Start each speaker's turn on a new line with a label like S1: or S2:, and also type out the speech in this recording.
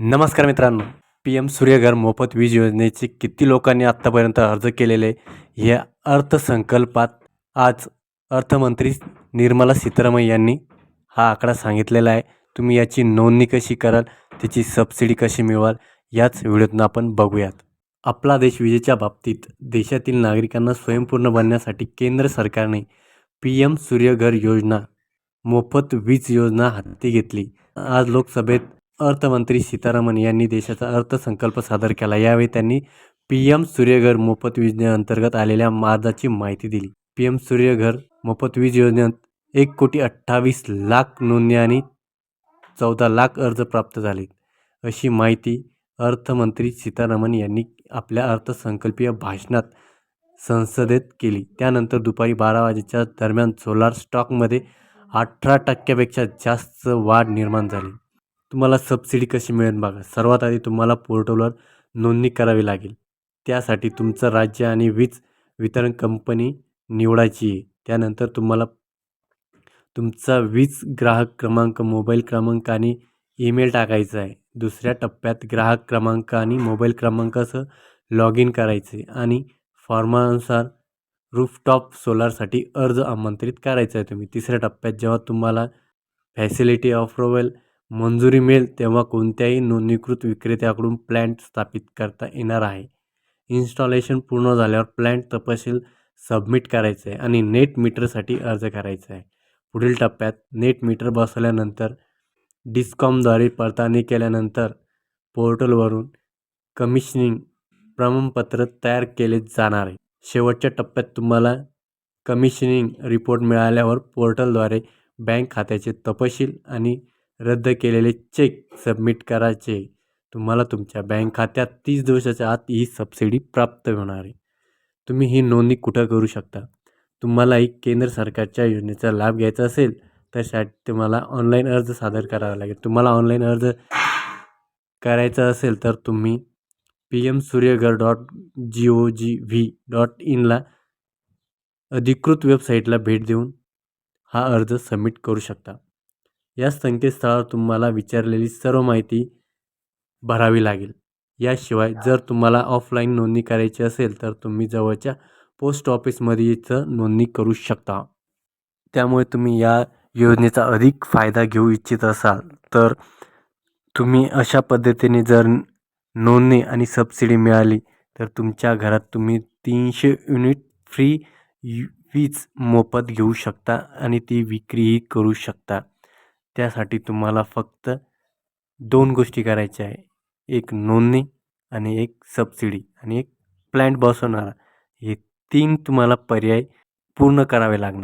S1: नमस्कार मित्रांनो. P M Surya Ghar मोफत वीज योजनेचे किती लोकांनी आत्तापर्यंत अर्ज केलेले या अर्थसंकल्पात आज अर्थमंत्री निर्मला सीतारामन यांनी हा आकडा सांगितलेला आहे. तुम्ही याची नोंदणी कशी कराल? त्याची सबसिडी कशी मिळवाल? याच व्हिडिओतून आपण बघूयात. आपला देश विजेच्या बाबतीत देशातील नागरिकांना स्वयंपूर्ण बनण्यासाठी केंद्र सरकारने पी एम सूर्यघर योजना मोफत वीज योजना हाती घेतली. आज लोकसभेत अर्थमंत्री सीतारामन यांनी देशाचा अर्थसंकल्प सादर केला. यावेळी त्यांनी पी एम सूर्यघर मोफत योजनेअंतर्गत आलेल्या मार्गाची माहिती दिली. पी एम सूर्यघर मोफत वीज योजनेत एक कोटी अठ्ठावीस लाख नोंदणी आणि चौदा लाख अर्ज प्राप्त झाले. अशी माहिती अर्थमंत्री सीतारामन यांनी आपल्या अर्थसंकल्पीय भाषणात संसदेत केली. त्यानंतर दुपारी बारा वाजेच्या दरम्यान सोलार स्टॉकमध्ये अठरा टक्क्यापेक्षा जास्त वाढ निर्माण झाली. तुम्हाला सबसिडी कशी मिळेल बघा. सर्वात आधी तुम्हाला पोर्टलवर नोंदणी करावी लागेल. त्यासाठी तुमचं राज्य आणि वीज वितरण कंपनी निवडायची आहे. त्यानंतर तुम्हाला तुमचा वीज ग्राहक क्रमांक मोबाईल क्रमांक आणि ईमेल टाकायचा आहे. दुसऱ्या टप्प्यात ग्राहक क्रमांक आणि मोबाईल क्रमांकासह लॉग इन करायचे आणि फॉर्मानुसार रूफटॉप सोलारसाठी अर्ज आमंत्रित करायचा आहे तुम्ही. तिसऱ्या टप्प्यात जेव्हा तुम्हाला फॅसिलिटी अप्रुव्हल मंजुरी मिळेल तेव्हा कोणत्याही नोंदणीकृत विक्रेत्याकडून प्लॅन्ट स्थापित करता येणार आहे. इन्स्टॉलेशन पूर्ण झाल्यावर प्लॅन्ट तपशील सबमिट करायचं आहे आणि नेट मीटरसाठी अर्ज करायचा. आहे पुढील टप्प्यात नेट मीटर बसवल्यानंतर डिस्कॉमद्वारे पडताळणी केल्यानंतर पोर्टलवरून कमिशनिंग प्रमाणपत्र तयार केले जाणार आहे. शेवटच्या टप्प्यात तुम्हाला कमिशनिंग रिपोर्ट मिळाल्यावर पोर्टलद्वारे बँक खात्याचे तपशील आणि रद्द केलेले चेक सबमिट करायचे. तुम्हाला तुमच्या बँक खात्यात तीस दिवसाच्या आत ही सबसिडी प्राप्त होणार आहे. तुम्ही ही नोंदणी कुठं करू शकता? तुम्हाला एक केंद्र सरकारच्या योजनेचा लाभ घ्यायचा असेल तर तुम्हाला ऑनलाईन अर्ज सादर करावा लागेल. तुम्हाला ऑनलाईन अर्ज करायचा असेल तर तुम्ही P M Suryaghar dot G O G V dot इनला अधिकृत वेबसाईटला भेट देऊन हा अर्ज सबमिट करू शकता. या संकेतस्थळावर तुम्हाला विचारलेली सर्व माहिती भरावी लागेल. याशिवाय जर तुम्हाला ऑफलाईन नोंदणी करायची असेल तर तुम्ही जवळच्या पोस्ट ऑफिसमध्ये इथं नोंदणी करू शकता. त्यामुळे तुम्ही या योजनेचा अधिक फायदा घेऊ इच्छित असाल तर तुम्ही अशा पद्धतीने जर नोंदणी आणि सबसिडी मिळाली तर तुमच्या घरात तुम्ही तीनशे युनिट फ्री वीज मोफत घेऊ शकता आणि ती विक्रीही करू शकता. त्यासाठी तुम्हाला फक्त दोन गोष्टी करायच्या आहे. एक नोंदणी आणि एक सबसिडी आणि एक प्लॅन्ट बसवणारा हे तीन तुम्हाला पर्याय पूर्ण करावे लागणार.